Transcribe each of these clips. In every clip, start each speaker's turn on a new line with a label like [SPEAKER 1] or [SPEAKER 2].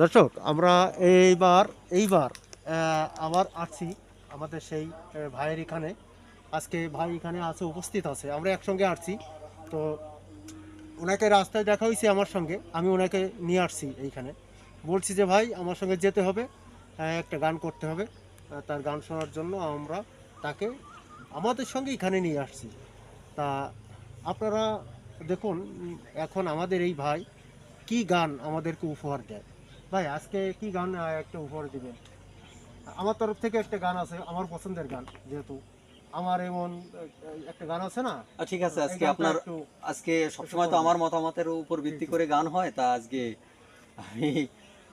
[SPEAKER 1] দর্শক, আমরা এইবার এইবার আবার আছি আমাদের সেই ভাইয়ের এখানে। আজকে ভাই এখানে আছে, উপস্থিত আছে। আমরা একসঙ্গে আসছি। তো ওনাকে রাস্তায় দেখা হয়েছে আমার সঙ্গে। আমি ওনাকে নিয়ে আসছি এইখানে। বলছি যে, ভাই, আমার সঙ্গে যেতে হবে। একটা গান করতে হবে। তার গান শোনার জন্য আমরা তাকে আমাদের সঙ্গে এখানে নিয়ে আসছি। তা আপনারা দেখুন, এখন আমাদের এই ভাই কি গান আমাদেরকে উপহার দেয়। ভাই আজকে কি গান একটা উপহার দিবেন? আমার তরফ থেকে একটা গান আছে আমার পছন্দের গান যেহেতু আমার এমন একটা গান আছে না?
[SPEAKER 2] ঠিক আছে আজকে আপনার আজকে সবসময় তো আমার মতামতের উপর ভিত্তি করে গান হয় তা আজকে আমি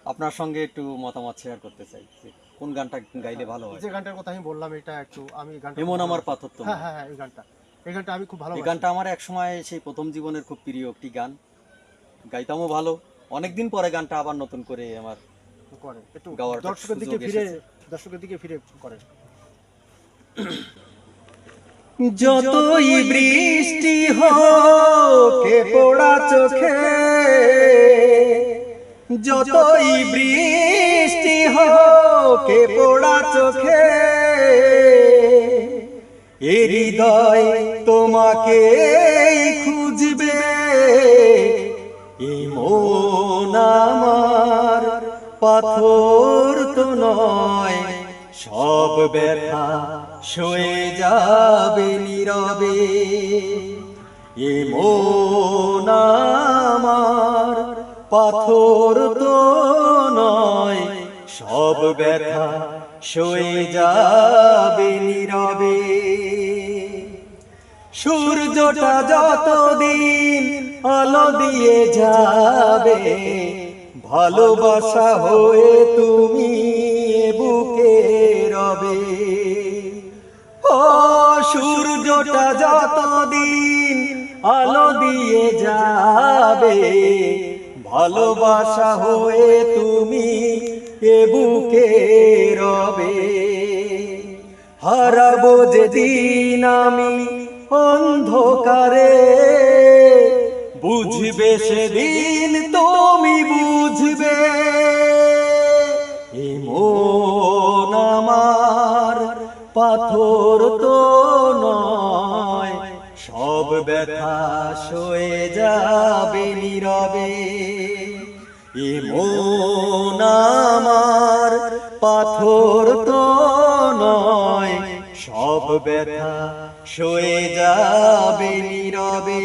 [SPEAKER 2] আপনার সঙ্গে একটু মতামত শেয়ার করতে চাই কোন গানটা গাইলে ভালো হয়।
[SPEAKER 1] যে গানটার কথা আমি বললাম এটা একটু আমি গানটা
[SPEAKER 2] এমন আমার পাথর তো
[SPEAKER 1] হ্যাঁ হ্যাঁ হ্যাঁ এই গানটা এই গানটা আমি খুব ভালো
[SPEAKER 2] এই গানটা আমার এক সময় সেই প্রথম জীবনের খুব প্রিয় একটি গান গাইতামও ভালো অনেকদিন পরে গানটা আবার নতুন করে আমার
[SPEAKER 1] করে। একটু দর্শকের দিকে ফিরে দর্শকের দিকে ফিরে করে।
[SPEAKER 2] যতই বৃষ্টি হোকে পোড়া চোখে যতই বৃষ্টি হোকে পোড়া চোখে এ হৃদয় তোমাকে খুঁজবে। পাথর তো নয়, সব ব্যথা সয়ে যাবে নীরবে। এ আমার পাথর তো নয়, সব ব্যথা সয়ে যাবে নীরবে। সূর্যটা যতদিন আলো দিয়ে যাবে ভালোবাসা হয়ে তুমি বুকে রবে। ও সূর্যটা যতদিন আলো দিয়ে যাবে, ভালোবাসা হয়ে তুমি এ বুকে রবে। হারাবো যেদিন আমি অন্ধকারে বুঝবে সেদিন তুমি বুঝবে। মন আমার পাথর তো নয় সব ব্যথা সয়ে যাবে নীরবে। মন আমার পাথর তো নয় সব ব্যথা সয়ে যাবে নীরবে।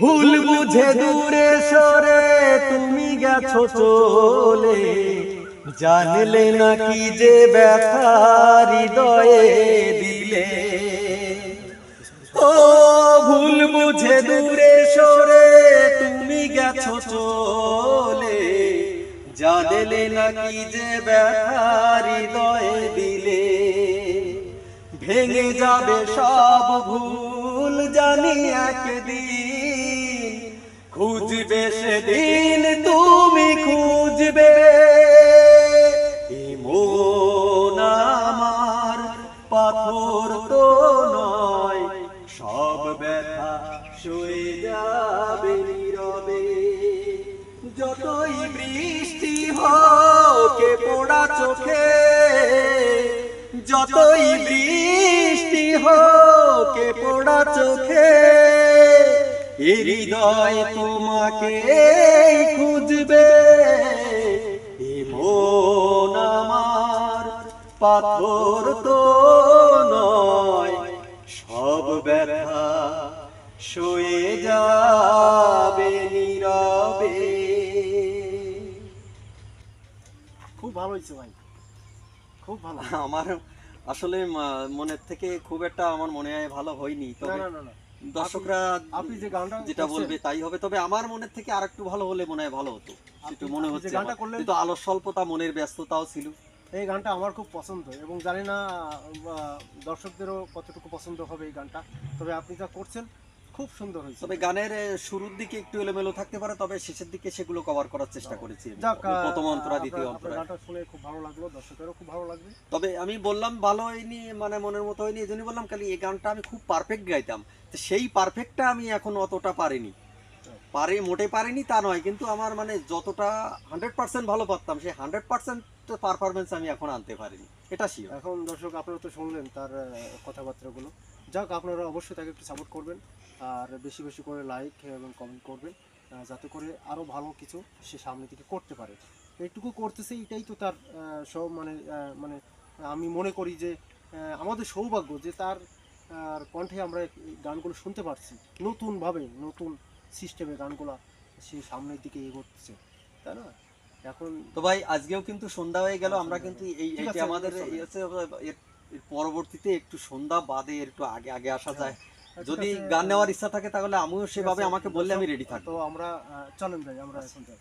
[SPEAKER 2] ভুল বুঝে দূরে সরে তুমি গেছো চলে। জানলে নাকি যে ব্যথা হৃদয়ে দিলে। ও ভুল বুঝে দূরে সরে তুমি গেছো চলে। জানলে নাকি যে ব্যথা হৃদয়ে দিলে। ভেঙে যাবে সব ভুল জানি একদিন। খুঁজবে সেদিন তুমি খুঁজবে। আমার পাথর তো নয় সব ব্যথা সয়ে যাবে নীরবে। যতই বৃষ্টি হোকে পোড়া চোখে যতই বৃষ্টি হোকে পোড়া চোখে হৃদয় তোমাকে খুঁজবে মন আমার পাথর তো নয় সব ব্যথা সয়ে যাবে নীরবে।
[SPEAKER 1] খুব ভালো হয়েছে ভাই। খুব ভালো।
[SPEAKER 2] আমার আসলে মনের থেকে খুব একটা আমার মনে হয় ভালো হয়নি তবে
[SPEAKER 1] না না না।
[SPEAKER 2] দর্শকরা
[SPEAKER 1] আপনি যে গানটা
[SPEAKER 2] যেটা বলবে তাই হবে। তবে আমার মনের থেকে আর একটু ভালো হলে মনে হয় ভালো হতো। একটু মনে হচ্ছে
[SPEAKER 1] গানটা। করলেন-
[SPEAKER 2] কিন্তু আলোর স্বল্পতা মনের ব্যস্ততাও ছিল।
[SPEAKER 1] এই গানটা আমার খুব পছন্দ এবং জানি না দর্শকদেরও কতটুকু পছন্দ হবে এই গানটা। তবে আপনি যা করছেন খুব সুন্দর হয়েছে।
[SPEAKER 2] তবে গানের শুরুর দিকে একটু এলোমেলো থাকতে পারে তবে শেষের দিকে সেগুলো কভার করার চেষ্টা করেছি প্রথম অন্তরা দ্বিতীয় অন্তরা
[SPEAKER 1] গানটা শুনে খুব ভালো লাগল দর্শকেরও খুব ভালো লাগবে।
[SPEAKER 2] তবে আমি বললাম ভালো হয়নি মানে মনের মতো হয়নি এই জন্যই বললাম খালি এই গানটা আমি খুব পারফেক্ট গাইতাম। তো সেই পারফেক্টটা আমি এখন অতটা পারিনি। পারে, মোটে পারিনি তা নয়, কিন্তু আমার মানে যতটা হান্ড্রেড পার্সেন্ট ভালো পারতাম, সেই হান্ড্রেড পার্সেন্ট পারফরমেন্স আমি এখন আনতে পারিনি। এটা শিওর
[SPEAKER 1] এখন দর্শক, আপনারা তো শুনলেন তার কথাবার্তাগুলো। যাক, আপনারা অবশ্যই তাকে একটু সাপোর্ট করবেন, আর বেশি বেশি করে লাইক এবং কমেন্ট করবেন যাতে করে আরও ভালো কিছু সে সামনে থেকে করতে পারে। এইটুকু করতেছে, এটাই তো তার সব মানে মানে আমি মনে করি যে আমাদের সৌভাগ্য যে তার আহ, কণ্ঠে আমরা গানগুলো শুনতে পারছি। নতুনভাবে নতুন সিস্টেমে গানগুলো সে সামনের দিকে এগোচ্ছে তাই না? এখন
[SPEAKER 2] তো ভাই আজকেও কিন্তু সন্ধ্যা হয়ে গেল আমরা কিন্তু এই আমাদের পরবর্তীতে একটু সন্ধ্যা বাদে একটু আগে আগে আসা যায়। যদি গান নেওয়ার ইচ্ছা থাকে তাহলে আমিও সেভাবে আমাকে বললে আমি রেডি থাকব।
[SPEAKER 1] তো আমরা চলেন যাই আমরা এখন যাই